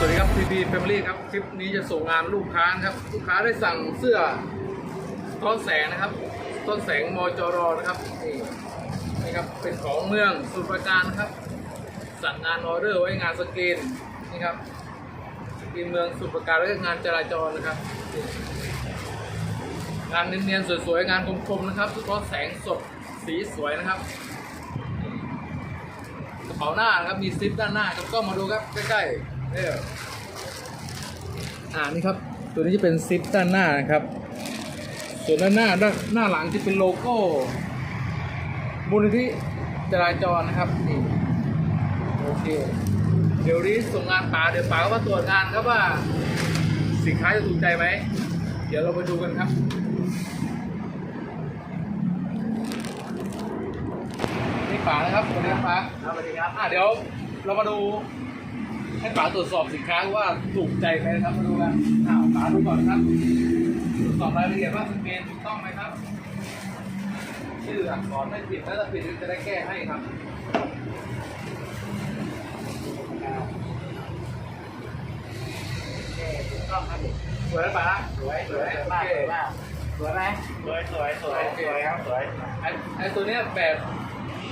พีแฟมิลี่ครับคลิปนี้จะส่งงานลูกค้านะครับ ลูกค้าได้สั่งเสื้อท้อนแสงนะครับท้อนแสงมจรนะครับนี่ครับเป็นของเมืองสมุทรราการนะครับ สั่งงานออเดอร์ไว้งานสกรีนนี่ครับสกรีนเมืองสมุทรราการแล้วก็งานจราจรนะครับ งานเนียนๆสวยๆงานคมๆนะครับสะท้อนแสงสดสีสวยนะครับกระเป๋าหน้านะครับมีซิปด้านหน้าครับก็มาดูครับใกล้ๆ อ่านี่ครับ ตัวนี้จะเป็นซิปด้านหน้านะครับ ส่วนด้านหน้าด้านหน้าหลังจะเป็นโลโก้มูลนิธิจราจรนะครับนี่โอเคเดี๋ยวนี้ส่งงานป๋าเดี๋ยวป๋าก็มาตรวจงานครับว่าสินค้าจะถูกใจไหม เดี๋ยวเราไปดูกันครับนี่ป๋านะครับสวัสดีครับป๋าสวัสดีครับอะเดี๋ยวเรามาดู ให้ป๋าตรวจสอบสินค้าว่าถูกใจไหมนะครับมาดูกันอ้าวป๋าดูก่อนนะครับตรวจสอบรายละเอียดว่าสเกนถูกต้องไหมครับ ชื่ออักษรไม่ผิดถ้าจะผิดจะได้แก้ให้ครับสวยไหมป๋าสวยสวยสวยมากสวยมากสวยไหมสวยสวยสวยสวยครับสวยไอ้ไอ้ตัวเนี้ยแบบ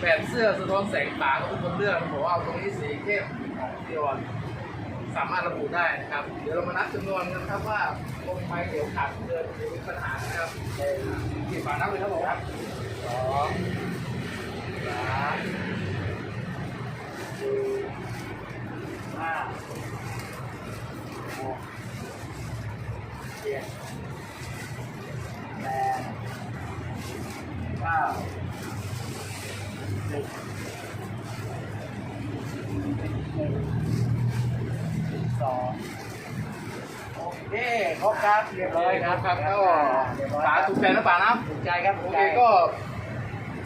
แบบเสื้อสะท้อนแสงป๋าก็เป็นคนเลือกผมว่าเอาตรงนี้สีเข้มของซีออน สามารถระบุได้นะครับ เดี๋ยวเรามานับจำนวนกันะครับว่าลงไปเดี๋ยวขาดเกินหรือมีปัญหานะครับกี่ฝานับเลยครับผมครับสองสามสี่ห้าหกเจ็ดแปดเก้าสิบหนึ่งสิบ สองโอเคครบครับเรียบร้อยครับครับก็เรียบร้อยฝาถูกใจนะฝานะถูกใจครับโอถูกเคใจก็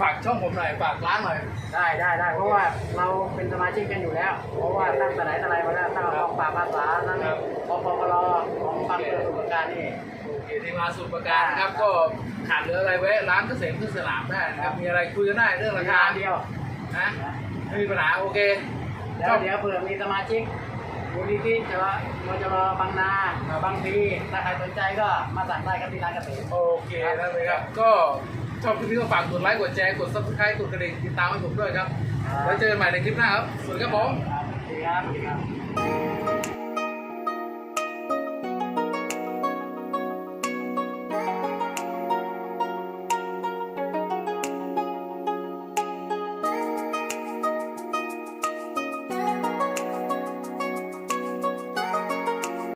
ฝากช่องผมหน่อยฝากร้านหน่อย ได้ได้ได้เพราะว่าเราเป็นสมาชิกกันอยู่แล้ว เพราะว่าตั้งแต่ไหนแต่ไรมาแล้วตั้งแต่กองปราบภาษานั้นครับ ปปปรของบางเกิดสุขการนี่ โอเคที่มาสุดประการนะครับ ก็ขาดเหลืออะไรไว้ร้านเกษตรพืชสนามได้นะครับมีอะไรคุยกันได้เรื่องราคาเดียวนะไม่มีปัญหาโอเค แล้วเดี๋ยวเผื่อมีสมาชิก มูลนิธิจะมจรบางนาบางพีถ้าใครสนใจก็มาสั่งได้ครับที่ร้านเกษตรโอเคนั่นเลยครับก็ชอบคลิปนี้ก็ฝากกดไลค์กดแชร์กด subscribe กดกระดิ่งติดตามให้ผมด้วยครับ แล้วเจอกันใหม่ในคลิปหน้าครับ สวัสดีครับผมครับสวัสดีครับสวัสดีครับ